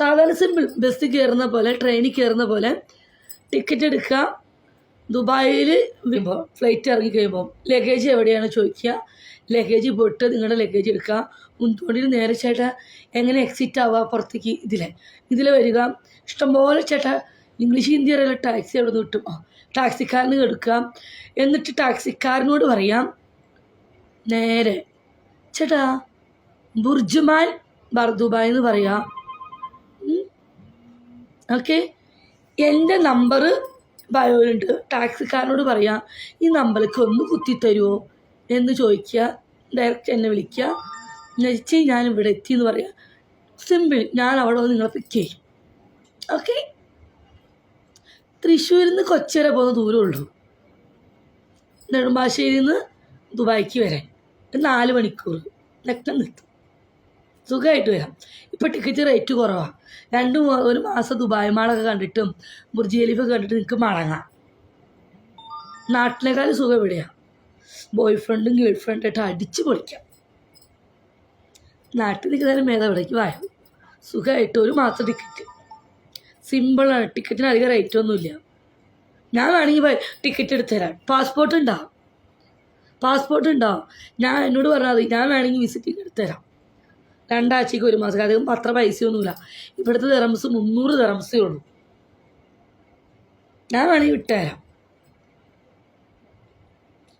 സാധാരണ സിമ്പിൾ ബസ്സിൽ കയറുന്ന പോലെ ട്രെയിനിൽ കയറുന്ന പോലെ ടിക്കറ്റ് എടുക്കുക ദുബായിൽ വരുമ്പോൾ ഫ്ലൈറ്റ് ഇറങ്ങി കഴിയുമ്പോൾ ലഗേജ് എവിടെയാണ് ചോദിക്കുക. ലഗേജ് പോയിട്ട് നിങ്ങളുടെ ലഗേജ് എടുക്കുക മുൻതോണ്ടിൽ നേരെ ചേട്ടാ എങ്ങനെ എക്സിറ്റ് ആവുക പുറത്തേക്ക്? ഇതിലെ. ഇതിൽ വരിക. ഇഷ്ടംപോലെ ചേട്ടാ ഇംഗ്ലീഷ് ഹിന്ദി അറിയില്ല ടാക്സി അവിടെ നിന്ന് കിട്ടും. ആ ടാക്സിക്കാരന് എടുക്കുക എന്നിട്ട് ടാക്സിക്കാരനോട് പറയാം നേരെ. ചേട്ടാ ബുർജുമാൻ ബർദുബായ് എന്ന് പറയാം. ഓക്കെ എന്റെ നമ്പർ ബയോയിലുണ്ട് ടാക്സിക്കാരനോട് പറയാം ഈ നമ്പറിലേക്ക് ഒന്ന് കുത്തിത്തരുമോ എന്ന് ചോദിക്കുക ഡയറക്റ്റ് എന്നെ വിളിക്കുക. ചേച്ചി ഞാൻ ഇവിടെ എത്തി എന്ന് പറയാം. സിമ്പിൾ ഞാൻ അവിടെ വന്ന് നിങ്ങളെ പിക്ക് ചെയ്യും. ഓക്കെ തൃശ്ശൂരിൽ നിന്ന് കൊച്ചി വരെ പോകുന്ന ദൂരമുള്ളൂ നെടുമ്പാശ്ശേരിയിൽ നിന്ന് ദുബായിക്ക് വരെ. നാല് മണിക്കൂർ. നെക്കം നിൽക്കും സുഖമായിട്ട് വരാം. ഇപ്പോൾ ടിക്കറ്റ് റേറ്റ് കുറവാണ് രണ്ട് ഒരു മാസം ദുബായ് മാളൊക്കെ കണ്ടിട്ടും ബുർജ് ഖലീഫൊക്കെ കണ്ടിട്ട് നിങ്ങൾക്ക് മടങ്ങാം. നാട്ടിനേക്കാൾ സുഖം എവിടെയാണ് ബോയ് ഫ്രണ്ടും ഗേൾ ഫ്രണ്ടായിട്ട് അടിച്ച് പൊളിക്കാം. നാട്ടിൽ നിൽക്കുന്നതിന് മേത എവിടേക്ക് വായോ സുഖമായിട്ട് ഒരു മാസം ടിക്കറ്റ് സിമ്പിളാണ് ടിക്കറ്റിന് അധികം റേറ്റ് ഒന്നുമില്ല ഞാൻ വേണമെങ്കിൽ ടിക്കറ്റ് എടുത്തു തരാം. പാസ്പോർട്ട് ഉണ്ടാവും പാസ്പോർട്ട് ഉണ്ടാവും ഞാൻ എന്നോട് പറഞ്ഞാൽ മതി. ഞാൻ വേണമെങ്കിൽ വിസിറ്റിംഗ് എടുത്തു തരാം. രണ്ടാഴ്ചയ്ക്ക് ഒരു മാസം. അധികം അത്ര പൈസയൊന്നുമില്ല. ഇവിടുത്തെ തെറംസ് മുന്നൂറ് തെറംസേ ഉള്ളൂ. ഞാൻ വേണമെങ്കിൽ വിട്ടുതരാം.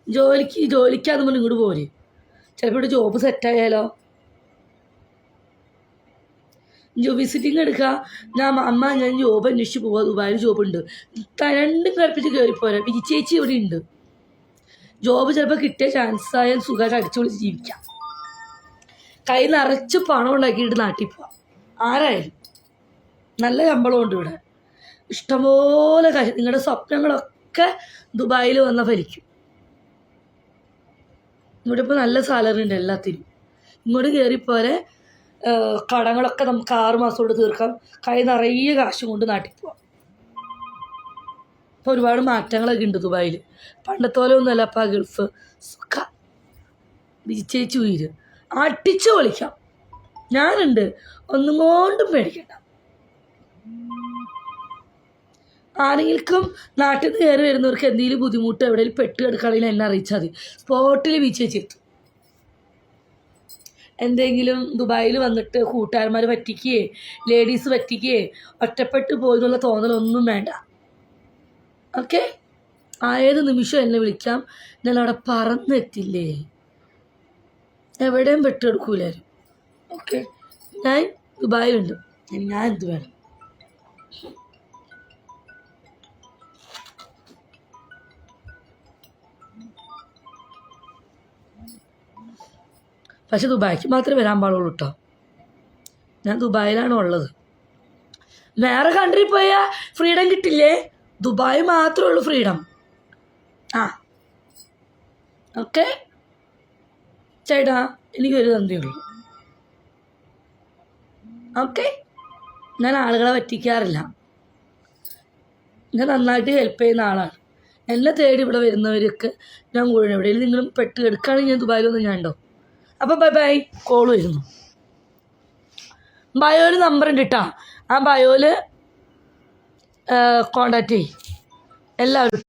ജോലിക്ക് ജോലിക്ക് അതുമ്പോൾ ഇങ്ങോട്ട് പോരെ. ചിലപ്പോൾ ഇവിടെ ജോബ് സെറ്റായാലോ ജോ വിസിറ്റിംഗ് എടുക്കുക ഞാൻ അമ്മ ഞാൻ ജോബ് അന്വേഷിച്ച് പോവാ. ദുബായിൽ ജോബ് ഉണ്ട്. രണ്ടും കൽപ്പിച്ച് കയറിപ്പോരാ വിജി ചേച്ചി ഇവിടെ ഉണ്ട് ജോബ് ചിലപ്പോൾ കിട്ടിയ ചാൻസ് ആയാൽ സുഖമായിട്ട് അടിച്ചുപൊളിച്ച് ജീവിക്കാം. കൈ നിറച്ച് പണം ഉണ്ടാക്കിയിട്ട് നാട്ടിൽ പോവാം. ആരായാലും. നല്ല ശമ്പളമുണ്ട് ഇവിടെ. ഇഷ്ടംപോലെ കാശ്. നിങ്ങളുടെ സ്വപ്നങ്ങളൊക്കെ ദുബായിൽ വന്ന ഫലിക്കും. ഇവിടെ ഇപ്പോൾ നല്ല സാലറി ഉണ്ട് എല്ലാത്തിനും. ഇങ്ങോട്ട് കയറിപ്പോലെ കടങ്ങളൊക്കെ നമുക്ക് ആറ് മാസം കൊണ്ട് തീർക്കാം കൈ നിറയെ കാശ് കൊണ്ട് നാട്ടിൽ പോവാം. ഇപ്പോൾ ഒരുപാട് മാറ്റങ്ങളൊക്കെ ഉണ്ട് ദുബായിൽ. പണ്ടത്തെ പോലെ ഒന്നുമല്ല അപ്പം ആ ഗൾഫ്. സുഖ. വിജയിച്ചു ഉയര് അടിച്ചു പൊളിക്കാം. ഞാനുണ്ട്. ഒന്നും കൊണ്ടും പേടിക്കണ്ട. ആരെങ്കിലും നാട്ടിൽ നിന്ന് കയറി വരുന്നവർക്ക് എന്തെങ്കിലും ബുദ്ധിമുട്ട് എവിടെയെങ്കിലും പെട്ട് കിടക്കുകയാണെങ്കിൽ എന്നെ അറിയിച്ചാൽ മതി. സ്പോട്ടിൽ വിജയിച്ചെത്തും എന്തെങ്കിലും ദുബായിൽ വന്നിട്ട് കൂട്ടുകാരന്മാർ പറ്റിക്കുകയെ ലേഡീസ് പറ്റിക്കുകയെ ഒറ്റപ്പെട്ട് പോയി എന്നുള്ള തോന്നലൊന്നും വേണ്ട. ഓക്കെ ഏത് നിമിഷം എന്നെ വിളിക്കാം. ഞാൻ അവിടെ പറന്നെത്തില്ലേ? എവിടെയും പെട്ടെടുക്കൂലാരും ഓക്കെ. ഞാൻ ദുബായിലുണ്ട്. ഉണ്ട് ഞാൻ എന്ത് വേണം? പക്ഷെ ദുബായിക്ക് മാത്രമേ വരാൻ പാടുള്ളൂ കേട്ടോ ഞാൻ ദുബായിലാണ് ഉള്ളത്. വേറെ കൺട്രി പോയാൽ ഫ്രീഡം കിട്ടില്ലേ? ദുബായ് മാത്രമേ ഉള്ളൂ ഫ്രീഡം ആ. ഓക്കെ ചേട്ടാ എനിക്കൊരു തന്ത്രിയുള്ളൂ ഓക്കെ? ഞാൻ ആളുകളെ പറ്റിക്കാറില്ല. ഞാൻ നന്നായിട്ട് ഹെൽപ്പ് ചെയ്യുന്ന ആളാണ്. എന്നെ തേടി ഇവിടെ വരുന്നവർക്ക് ഞാൻ കൂടെ എവിടെയെങ്കിലും നിങ്ങളും പെട്ട് എടുക്കുകയാണെങ്കിൽ ഞാൻ ദുബായിലൊന്നും ഞാൻ ഉണ്ടോ അപ്പോൾ ബൈ ബൈ കോൾ വരുന്നു. ബയോയിൽ നമ്പർ ഉണ്ട് കേട്ടോ ആ ബയോയിൽ കോണ്ടാക്ട് ചെയ്യും. എല്ലാവരും